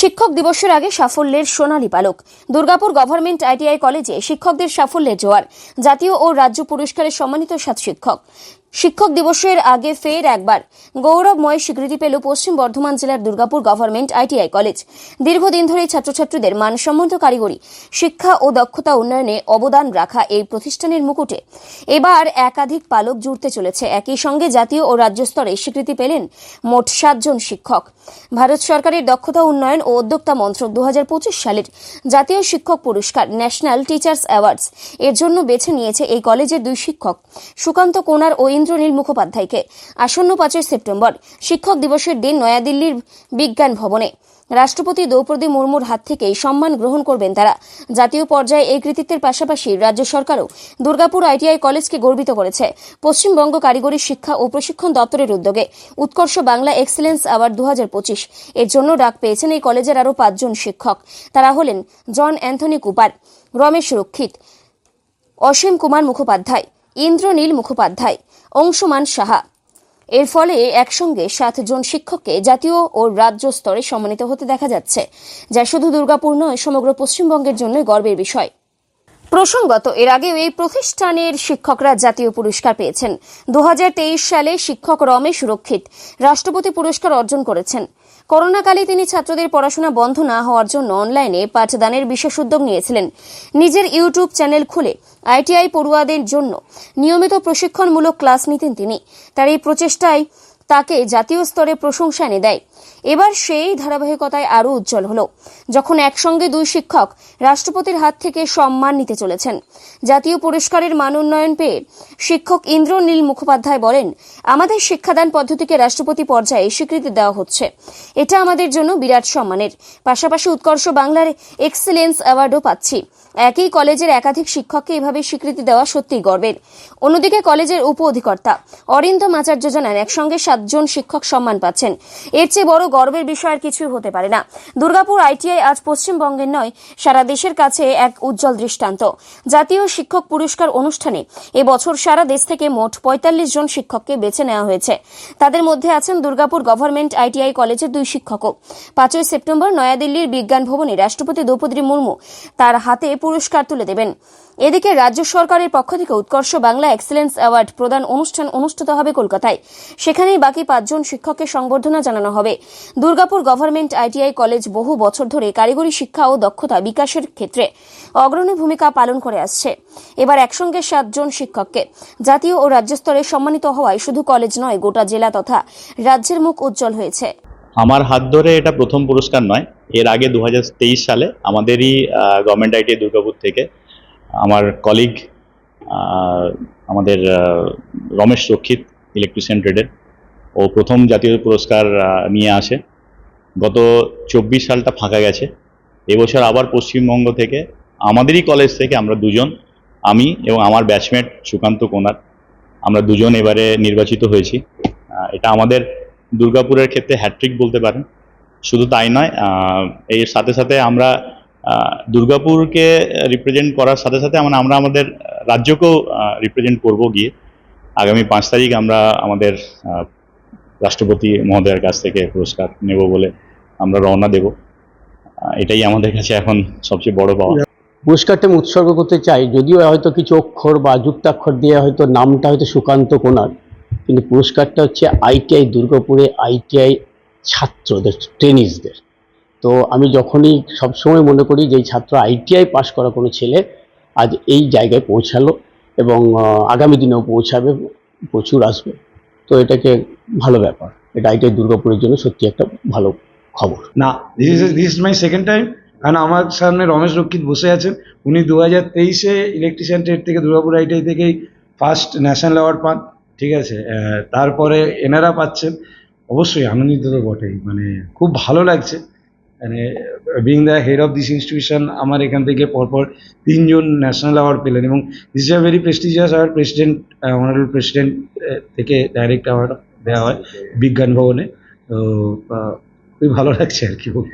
শিক্ষক দিবসের আগে সাফল্যের সোনালী পালক। দুর্গাপুর গভর্নমেন্ট আইটিআই কলেজে শিক্ষকদের সাফল্যের জোয়ার। জাতীয় ও রাজ্য পুরস্কারে সম্মানিত সাত শিক্ষক। শিক্ষক দিবসের আগে ফের একবার। গৌরবময় স্বীকৃতি পেল পশ্চিম বর্ধমান জেলার দুর্গাপুর গভর্নমেন্ট আইটিআই কলেজ। দীর্ঘদিন ধরে ছাত্রছাত্রীদের মানসম্মত কারিগরি, শিক্ষা ও দক্ষতা উন্নয়নে অবদান রাখা এই প্রতিষ্ঠানের মুকুটে। এবার একাধিক পালক জুড়তে চলেছে। একই সঙ্গে জাতীয় ও রাজ্য স্তরে স্বীকৃতি পেলেন মোট সাতজন শিক্ষক। ভারত সরকারের দক্ষতা উন্নয়ন ও উদ্যোক্তা মন্ত্রক দু হাজার পঁচিশ সালের জাতীয় শিক্ষক পুরস্কার ন্যাশনাল টিচার্স অ্যাওয়ার্ডস। এর জন্য বেছে নিয়েছে এই কলেজের দুই শিক্ষক। সুকান্ত কোনার ও ইন্দ্রনীল মুখোপাধ্যায়কে। আসন্ন পাঁচই সেপ্টেম্বর শিক্ষক দিবসের দিন নয়াদিল্লির বিজ্ঞান ভবনে। রাষ্ট্রপতি দ্রৌপদী মুর্মুর হাত থেকে সম্মান গ্রহণ করবেন তারা। জাতীয় পর্যায়ে এই কৃতিত্বের পাশাপাশি রাজ্য সরকারও দুর্গাপুর আইটিআই কলেজকে গর্বিত করেছে। পশ্চিমবঙ্গ কারিগরি শিক্ষা ও প্রশিক্ষণ দপ্তরের উদ্যোগে উৎকর্ষ বাংলা এক্সেলেন্স অ্যাওয়ার্ড দু হাজার পঁচিশ। এর জন্য ডাক পেয়েছেন এই কলেজের আরও পাঁচজন শিক্ষক। তারা হলেন জন অ্যান্থনি কুপার, রমেশ রক্ষিত, অসীম কুমার মুখোপাধ্যায় ইন্দ্রনীল মুখোপাধ্যায়, অংশুমান সাহা। এর ফলে একসঙ্গে সাতজন শিক্ষককে জাতীয় ও রাজ্য স্তরে সম্মানিত হতে দেখা যাচ্ছে, যা শুধু দুর্গাপুর নয়, সমগ্র পশ্চিমবঙ্গের জন্য গর্বের বিষয়। প্রসঙ্গত, এর আগেও এই প্রতিষ্ঠানের শিক্ষকরা জাতীয় পুরস্কার পেয়েছেন। দু হাজার তেইশ সালে শিক্ষক রমেশ রক্ষিত রাষ্ট্রপতি পুরস্কার অর্জন করেছেন। করোনাকালে তিনি ছাত্রদের পড়াশোনা বন্ধ না হওয়ার জন্য অনলাইনে পাঠদানের বিশেষ উদ্যোগ নিয়েছিলেন। নিজের ইউটিউব চ্যানেল খুলে আইটিআই পড়ুয়াদের জন্য নিয়মিত প্রশিক্ষণমূলক ক্লাস নিতেন তিনি। তার এই প্রচেষ্টায় তাকে জাতীয় স্তরে প্রশংসা এনে দেয়। এবার সেই ধারাবাহিকতায় আরও উজ্জ্বল হলো, যখন একসঙ্গে দুই শিক্ষক রাষ্ট্রপতির হাত থেকে সম্মান নিতে চলেছেন। জাতীয় পুরস্কারের মান উন্নয়ন পেয়ে শিক্ষক ইন্দ্রনীল মুখোপাধ্যায় বলেন, আমাদের শিক্ষাদান পদ্ধতিকে রাষ্ট্রপতি পর্যায়ে স্বীকৃতি দেওয়া হচ্ছে। এটা আমাদের জন্য বিরাট সম্মানের। পাশাপাশি উৎকর্ষ বাংলার এক্সেলেন্স অ্যাওয়ার্ডও পাচ্ছি। একই কলেজের একাধিক শিক্ষককে এভাবে স্বীকৃতি দেওয়া সত্যিই গর্বের। অন্যদিকে কলেজের উপ অধিকর্তা অরিন্দম আচার্য জানান, একসঙ্গে সাতজন শিক্ষক সম্মান পাচ্ছেন। এর চেয়ে বড় গর্বের বিষয় আর কিছুই হতে পারে না। দুর্গাপুর আইটিআই আজ পশ্চিমবঙ্গের নয়, সারা দেশের কাছে এক উজ্জ্বল দৃষ্টান্ত। জাতীয় শিক্ষক পুরস্কার অনুষ্ঠানে এবছর সারা দেশ থেকে মোট পঁয়তাল্লিশ জন শিক্ষককে বেছে নেওয়া হয়েছে। তাদের মধ্যে আছেন দুর্গাপুর গভর্নমেন্ট আইটিআই কলেজের দুই শিক্ষকও। পাঁচই সেপ্টেম্বর নয়াদিল্লির বিজ্ঞান ভবনে রাষ্ট্রপতি দ্রৌপদী মুর্মু তার হাতে পুরস্কার তুলে দেবেন। এদিকে রাজ্য সরকারের পক্ষ থেকে উৎকর্ষ বাংলা এক্সেলেন্স অ্যাওয়ার্ড প্রদান অনুষ্ঠান অনুষ্ঠিত হবে কলকাতায়। সেখানেই বাকি পাঁচজন শিক্ষককে সংবর্ধনা জানানো হবে। দুর্গাপুর গভর্নমেন্ট আইটিআই কলেজ বহু বছর ধরে কারিগরি শিক্ষা ও দক্ষতা বিকাশের ক্ষেত্রে অগ্রণী ভূমিকা পালন করে আসছে। এবার একসঙ্গে সাতজন শিক্ষককে। জাতীয় ও রাজ্য স্তরে সম্মানিত হওয়ায় শুধু কলেজ নয়, গোটা জেলা তথা রাজ্যের মুখ উজ্জ্বল হয়েছে। আমার হাত ধরে এটা প্রথম পুরস্কার নয়, এর আগে দু হাজার তেইশ সালে আমাদেরই গভর্নমেন্ট আইটি দুর্গাপুর থেকে আমার কলিগ আমাদের রমেশ রক্ষিত ইলেকট্রিশিয়ান ট্রেডের ও প্রথম জাতীয় পুরস্কার নিয়ে আসে। গত চব্বিশ সালটা ফাঁকা গেছে। এবছর আবার পশ্চিমবঙ্গ থেকে, আমাদেরই কলেজ থেকে আমরা দুজন, আমি এবং আমার ব্যাচমেট সুকান্ত কোনার, আমরা দুজন এবারে নির্বাচিত হয়েছি। এটা আমাদের দুর্গাপুরের ক্ষেত্রে হ্যাট্রিক বলতে পারেন। শুধু তাই নয় এর সাথে সাথে আমরা দুর্গাপুরকে রিপ্রেজেন্ট করার সাথে সাথে আমরা আমরা আমাদের রাজ্যকেও রিপ্রেজেন্ট করব গিয়ে। আগামী পাঁচ তারিখ আমরা আমাদের রাষ্ট্রপতি মহোদয়ের কাছ থেকে পুরস্কার নেব বলে আমরা রওনা দেব। এটাই আমাদের কাছে এখন সবচেয়ে বড় পাওয়া। পুরস্কারটা আমি উৎসর্গ করতে চাই, যদিও হয়তো কিছু অক্ষর বা যুক্তাক্ষর দিয়ে হয়তো নামটা হয়তো সুকান্ত কোনার কিন্তু পুরস্কারটা হচ্ছে আইটিআই দুর্গাপুরে আইটিআই ছাত্রদের ট্রেনিসদের তো আমি যখনই সবসময় মনে করি যে ছাত্র আইটিআই পাশ করা কোনো ছেলে আজ এই জায়গায় পৌঁছালো এবং আগামী দিনেও পৌঁছাবে, প্রচুর আসবে। তো এটাকে ভালো ব্যাপার। এটা আইটিআই দুর্গাপুরের জন্য সত্যি একটা ভালো খবর। না this is this is my second time কারণ আমার সামনে রমেশ রক্ষিত বসে আছেন। উনি দু হাজার তেইশে ইলেকট্রিশিয়ান ট্রেড থেকে দুর্গাপুর আইটিআই থেকেই ফার্স্ট ন্যাশনাল অ্যাওয়ার্ড পান, ঠিক আছে? তারপরে এনারা পাচ্ছেন। অবশ্যই আনন্দিত তো বটেই মানে খুব ভালো লাগছে। মানে being the head of this institution আমার এখান থেকে পরপর তিনজন ন্যাশনাল অ্যাওয়ার্ড পেলেন এবং this is a very prestigious award president honourable president থেকে ডাইরেক্ট অ্যাওয়ার্ড দেওয়া হয়। বিজ্ঞান ভবনে। তো আহ, খুবই ভালো লাগছে আর কি বলব